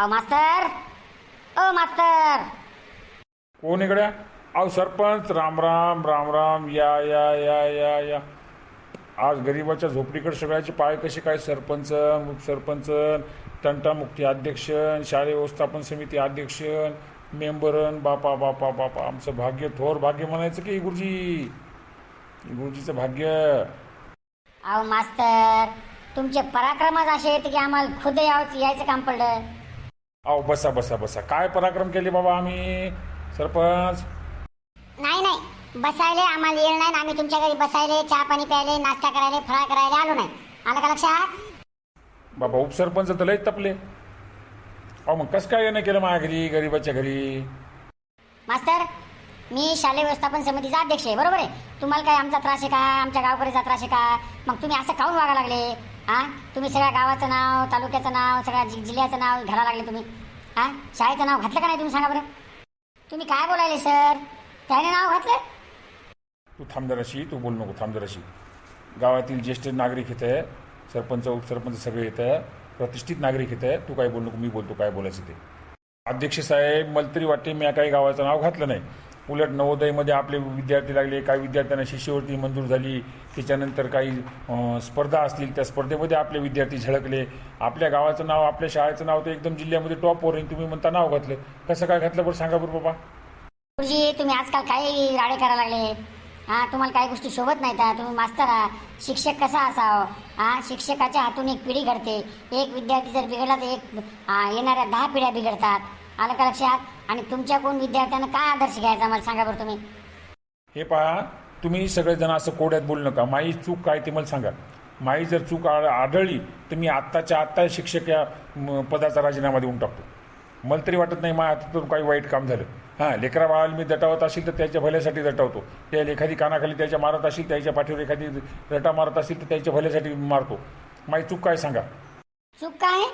अहो मास्तर. ओ मास्तर. कोण इकडे? अहो सरपंच. राम राम राम राम. या या या या या. आज गरिबाच्या झोपडीकडे सगळ्याचे पाय कसे काय? सरपंच उपसरपंच तंटामुक्ती अध्यक्ष शालेय व्यवस्थापन समिती अध्यक्ष मेंबरन बापा बापा बापा. आमचं भाग्य थोर भाग्य म्हणायचं की गुरुजी? गुरुजीचं भाग्य. अहो मास्तर तुमचे पराक्रमच असे आहेत की आम्हाला खुद यावं यायचं काम पडलं. अहो बसा बसा बसा. काय पराक्रम केले बाबा आम्ही? सरपंच? नाही नाही. बसायले आम्हाला येणार नाही. आम्ही तुमच्या घरी बसायले चहा पाणी प्यायले नाश्ता करायला फराळ करायला आलो नाही. आलं का लक्षात बाबा उपसरपंच तर लय तपले. अहो मग कसं काय येणं केलं माझ्या घरी गरिबाच्या घरी? मास्तर मी शालेय व्यवस्थापन समितीचा अध्यक्ष आहे बरोबर आहे? तुम्हाला काय आमचा त्रास आहे का? आमच्या गावकरीचा त्रास आहे का? मग तुम्ही असं काऊन वागा लागले? हा? तुम्ही सगळ्या गावाचं नाव तालुक्याचं नाव सगळ्या जि- जिल्ह्याचं नाव घाला लागले तुम्ही. हा? शाळेचं नाव घातलं का नाही तुम्ही सांगा बरं? तुम्ही काय बोलायले सर? त्याने नाव घातलं? तू थांब जराशी तू बोल नको थांब जराशी. गावातील ज्येष्ठ नागरिक इथं सरपंच उपसरपंच सगळे इथं प्रतिष्ठित नागरिक इथं तू काय बोल नको मी बोलतो काय बोलायचं ते. अध्यक्ष साहेब मला तरी वाटते मी काही गावाचं नाव घातलं नाही. उलट नवोदयमध्ये आपले विद्यार्थी लागले काही विद्यार्थ्यांना शिष्यवृत्ती मंजूर झाली त्याच्यानंतर काही स्पर्धा असतील त्या स्पर्धेमध्ये आपले विद्यार्थी झळकले. आपल्या गावाचं नाव आपल्या शाळेचं नाव तर एकदम जिल्ह्यामध्ये टॉपवर आहे तुम्ही म्हणता नाव घातलं. कसं काय घातलं बरं सांगा बरं बाबा. गुरुजी तुम्ही आजकाल काही राडे करायला लागले? हा तुम्हाला काही गोष्टी शोभत नाहीत हा. तुम्ही मास्तर आहात शिक्षक कसा असावं? हा शिक्षकाच्या हातून एक पिढी घडते. एक विद्यार्थी जर बिघडला तर एक येणाऱ्या दहा पिढ्या बिघडतात. आलं का लक्षात? आणि तुमच्याकडून विद्यार्थ्यांना काय आदर्श घ्यायचा मला सांगा बरं तुम्ही. हे पहा तुम्ही सगळेजण असं कोड्यात बोलू नका. माई चूक काय ते मला सांगा. माई जर चूक आढ- आढळली तर मी आत्ताच्या आत्ता शिक्षक या म, पदाचा राजीनामा देऊन टाकतो. मला तरी वाटत नाही माझ्या हातातून काही वाईट काम झालं. हां लेकरा बाळाला मी दटावत असेल तर त्याच्या भल्यासाठी दटावतो. त्या एखादी कानाखाली त्याच्या मारत असेल त्याच्या पाठीवर एखादी रटा मारत असेल तर त्याच्या भल्यासाठी मारतो. माई चूक काय सांगा. चूक काय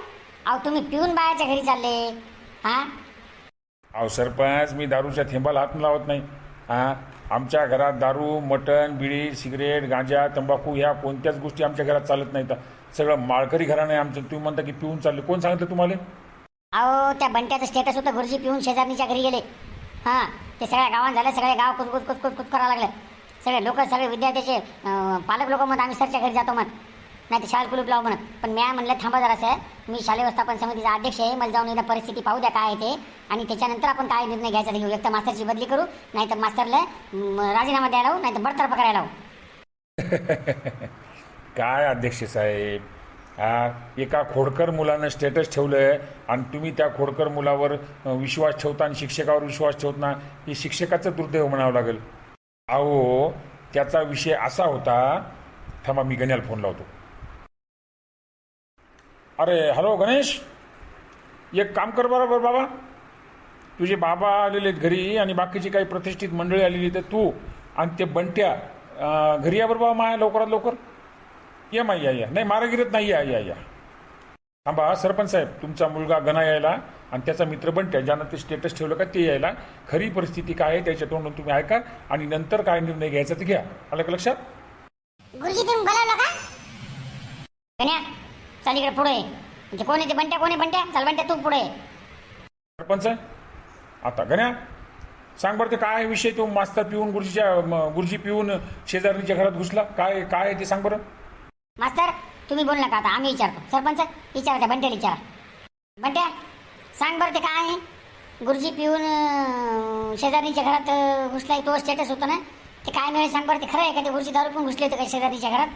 अहो तुम्ही पिऊन बायाच्या घरी चालले. हा? अहो सरपंच मी दारूच्या थेंबाला हात लावत नाही. हां? आमच्या घरात दारू मटण बिडी सिगरेट गांजा तंबाखू ह्या कोणत्याच गोष्टी आमच्या घरात चालत नाहीत. सगळं माळकरी घराणं आहे आमचं. तुम्ही म्हणता की पिऊन चालले. कोण सांगितलं तुम्हाला? अहो त्या बंट्याचं स्टेटस होतं. गुरुजी पिऊन शेजारणीच्या घरी गेले. हां? ते सगळ्या गावात झालं. सगळे गाव कुचकुच कुचकुच कुच करायला लागलं. सगळे लोक सगळे विद्यार्थ्याचे पालक लोक म्हणत आम्ही सरच्या घरी जातो म्हणत नाही तर शाळेत कुलूप लावू म्हणत पण म्या म्हणलं थांबा जरासं. मी शालेय व्यवस्थापन समितीचा अध्यक्ष आहे. मला जाऊन एकदा परिस्थिती पाहू द्या काय आहे ते. आणि त्याच्यानंतर आपण काय निर्णय घ्यायचा घेऊ एक तर मास्तरची बदली करू नाही तर मास्तरला राजीनामा द्यायला लावू नाही तर बडतर्फ करायला लावू. काय अध्यक्ष साहेब? हा? एका खोडकर मुलानं स्टेटस ठेवलं आणि तुम्ही त्या खोडकर मुलावर विश्वास ठेवता आणि शिक्षकावर विश्वास ठेवत ना हे शिक्षकाचं दुर्दैव म्हणावं लागेल. अहो त्याचा विषय असा होता थांबा मी गण्याला फोन लावतो. अरे हॅलो गणेश एक काम कर बरोबर बाबा. तुझे बाबा आलेले आहेत घरी आणि बाकीची काही प्रतिष्ठित मंडळी आलेली तर तू आणि ते बंट्या घरी या बरं बाबा माया लवकरात लवकर. ये माई या या. नाही मारागिरीत नाही या या या. थांबा सरपंच साहेब तुमचा मुलगा गणा यायला आणि त्याचा मित्र बंट्या ज्यानं ते स्टेटस ठेवलं का ते यायला. खरी परिस्थिती काय आहे त्याच्या तोंडून तुम्ही ऐका आणि नंतर काय निर्णय घ्यायचा ते घ्या. आलं का लक्षात? गुरुजी तुम्ही बोलावलं का? गण्या चल इकडे पुढे. म्हणजे कोण आहे ते बंट्या कोण आहे बंट्या? चल बंट्या तू पुढे. सरपंच आता गण्या सांग बरं ते काय आहे विषय तो मास्तर पिऊन गुरुजीच्या म, गुरुजी पिऊन शेजारणीच्या घरात घुसला? काय काय आहे ते सांग बरं. मास्तर तुम्ही बोल नका आता आम्ही विचारतो. सरपंच विचारा त्या बंट्याला विचारा. बंट्या सांग बरं ते काय आहे? गुरुजी पिऊन अं, शेजारणीच्या घरात अं, घुसलाय तो स्टेटस होता ना? ते काय मिळेल सांग बरं ते खरं आहे का? ते गुरुजी दारू पण घुसले होते का शेजारणीच्या घरात?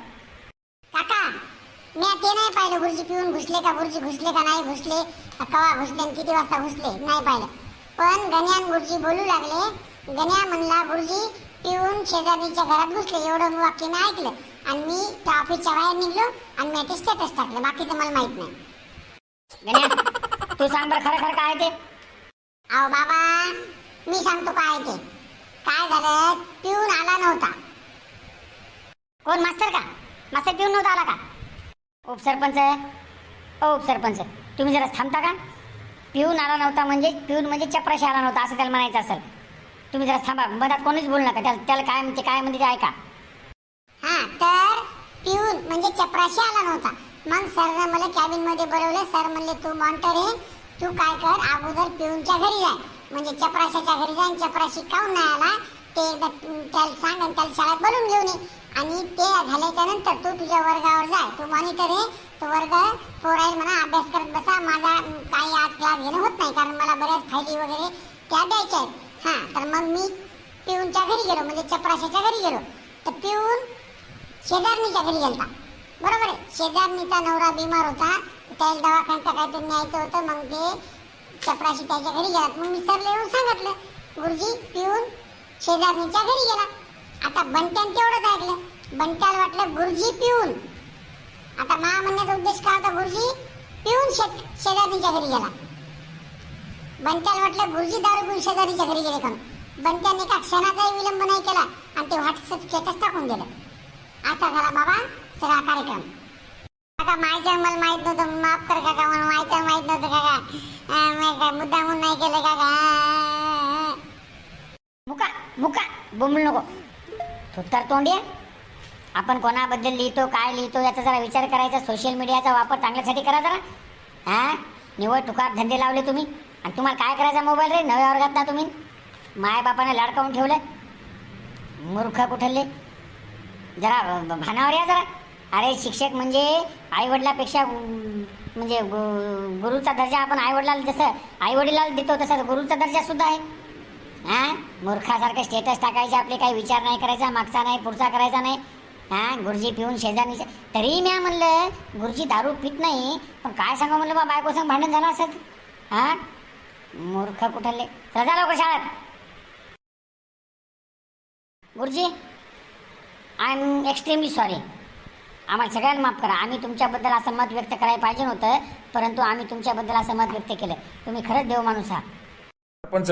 काका मी ते नाही पाहिलं गुरुजी पिऊन घुसले का गुरुजी घुसले का नाही घुसले? कवा घुसले आणि किती वाजता घुसले? नाही पाहिलं. पण गण्यान गुरुजी बोलू लागले. गण्या म्हणला गुरुजी पिऊन शेजारीच्या घरात घुसले. एवढं वाक्य मी ऐकलं. आणि मी त्या ऑफिसच्या बाहेर निघलो आणि मी ते स्टेटस टाकलं. बाकीचं मला माहीत नाही. गण्या तू सांग बरं खरं खरं काय ते? अहो बाबा मी सांगतो काय ते. काय झालं? पिऊन आला नव्हता. कोण मास्तर का? मास्तर पिऊन नव्हता आला का? उपसरपंच ओ उपसरपंच तुम्ही जरा थांबता का? पिऊन आला नव्हता म्हणजे पिऊन म्हणजे चपराशी आला नव्हता असं त्याला म्हणायचं असेल. तुम्ही जरा थांबा मधात कोणीच बोलू नका. त्याला त्याला काय म्हणते काय म्हणते ते ऐका. हा तर पिऊन म्हणजे चपराशी आला नव्हता. मग सरनं मला कॅबिनमध्ये बोलवलं. सर म्हणले तू मॉनिटर आहे. तू काय कर? अगोदर पिऊनच्या घरी जाय म्हणजे चपराशाच्या घरी जाय चपराशी काऊन नाही आला? ते एकदा त्याला सांग आणि त्याला शाळेत बोलून घेऊन ये. आणि ते झाल्याच्यानंतर तू तुझ्या वर्गावर जाय. तू मॉनिटर आहे तो वर्ग पोराईल म्हणा अभ्यास करत बसा. माझा काही आज क्लास घेणं होत नाही कारण मला बऱ्याच फायली वगैरे त्या द्यायच्या आहेत. हां तर मग मी पिऊनच्या घरी गेलो म्हणजे चपराशाच्या घरी गेलो. तर पिऊन शेजारणीच्या घरी गेलता. बरोबर आहे? शेजारणीचा नवरा बिमार होता. त्याला दवाखान्यात काहीतरी न्यायचं होतं. मग ते चपराशी त्याच्या घरी गेला. मग मी सरला येऊन सांगितलं गुरुजी पिऊन शेजारणीच्या घरी गेला. आता बंट्यान तेवढंच ऐकलं. बंट्याला वाटलं गुरुजी पिऊन. आता मा म्हणण्याचा उद्देश काय होता गुरुजी? पिऊन शेत शेजारीच्या घरी गेला. बंट्याला वाटलं गुरुजी दारू पिऊन शेजारीच्या घरी गेले कोण बंट्याने एका क्षणाचाही विलंब नाही केला आणि ते व्हॉट्सअप स्टेटस टाकून दिलं. असा झाला बाबा सगळा कार्यक्रम. काका मायचं मला माहीत नव्हतं. माफ कर काका मला मायचं माहीत नव्हतं काका. अं, मी मुद्दामून नाही केलं काका. बुका बुका बोंबलू नको. उत्तर तोंडी आहे. आपण कोणाबद्दल लिहितो काय लिहितो याचा जरा विचार करायचा सोशल मीडियाचा वापर चांगल्यासाठी करा जरा. हा? निवड तुकार धंदे लावले तुम्ही. आणि तुम्हाला काय करायचा मोबाईल रे? नव्या वर्गात ना तुम्ही. मायबापाने लाडकावून ठेवलं. मूर्ख कुठले? जरा भानावर या जरा. अरे शिक्षक म्हणजे आईवडिलापेक्षा म्हणजे गु- गुरुचा दर्जा आपण आईवडिलाला जसं आईवडिलाला देतो तसा गुरुचा दर्जा सुद्धा आहे. हा? मूर्खासारखं स्टेटस टाकायचे आपले काही विचार नाही करायचा मागचा नाही पुढचा करायचा नाही. हा? गुरुजी पिऊन शेजारी तरी मी म्हणलं गुरुजी दारू पित नाही पण काय सांगा म्हणलं बा बायको भांडण झालं असत हा? मूर्ख कुठले चला लवकर शाळेत. गुरुजी आय एम एक्स्ट्रीमली सॉरी आम्हाला सगळ्यांना माफ करा. आम्ही तुमच्याबद्दल असं मत व्यक्त करायला पाहिजे नव्हतं परंतु आम्ही तुमच्याबद्दल असं मत व्यक्त केलं. तुम्ही खरंच देव माणूस आहात. सरपंच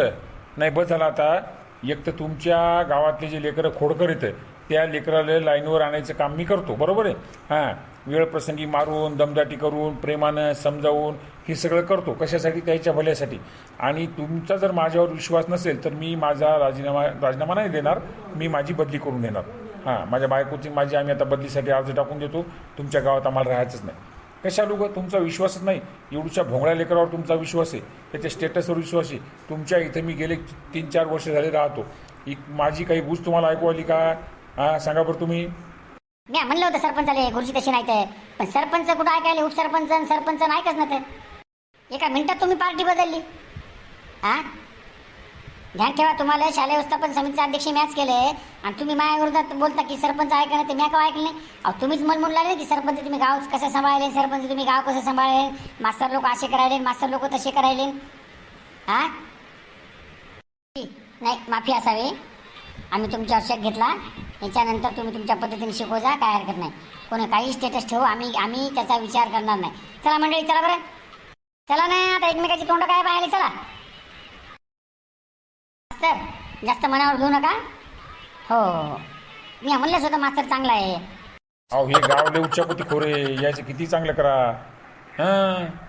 नाही बस झालं आता. एक तर तुमच्या गावातले जे लेकरं खोडकर येतं त्या लेकराला लाईनवर आणायचं काम मी करतो बरोबर आहे? हां वेळ प्रसंगी मारून दमदाटी करून प्रेमानं समजावून हे सगळं करतो. कशासाठी? त्याच्या भल्यासाठी. आणि तुमचा जर माझ्यावर विश्वास नसेल तर मी माझा राजीनामा राजीनामा नाही देणार. मी माझी बदली करून देणार. हां माझ्या बायकोची माझी आम्ही आता बदलीसाठी अर्ज टाकून देतो. तुमच्या गावात आम्हाला राहायचंच नाही. कशा लोक तुमचा विश्वासच नाही. एवढ्या भोंगळ्या लेकरावर तुमचा विश्वास आहे. त्याच्या स्टेटसवर विश्वास आहे. तुमच्या इथं मी गेले तीन चार वर्ष झाले राहतो. एक माझी काही बूज तुम्हाला ऐकू आली का? हां सांगा बरं तुम्ही. मी म्हणलं होतं सरपंचाले गुरुजी तशी नाही तर पण सरपंच कुठं ऐकायला? उपसरपंच आणि सरपंच ऐकच नव्हतं. एका मिनिटात तुम्ही पार्टी बदलली. हा? ध्यान ठेवा तुम्हाला शालेय व्यवस्थापन समितीचे अध्यक्ष मॅच केले. आणि तुम्ही माझ्या विरोधात बोलता की सरपंच ऐकलं नाही ते मी का ऐकलं नाही? अहो तुम्हीच मन म्हणून लागले की सरपंच तुम्ही गाव कसं सांभाळले सरपंच तुम्ही गाव कसं सांभाळले? मास्तर लोक असे करायले मास्तर लोक तसे करायले. हा? नाही माफी असावी. आम्ही तुमच्यावर शेक घेतला. याच्यानंतर तुम्ही तुमच्या पद्धतीने शिकवू जा काय हरकत नाही. कोणी काही स्टेटस ठेवू आम्ही आम्ही त्याचा विचार करणार नाही. चला मंडळी चला बरं. चला नाही आता एकमेकाची तोंड काय पाहायला? चला. मास्तर जास्त मनावर घेऊ नका. हो. मी म्हणलंच होतं मास्तर चांगला आहे. अहो हे गाव लय उच्चापती खोरे याचं किती चांगलं करा. हां?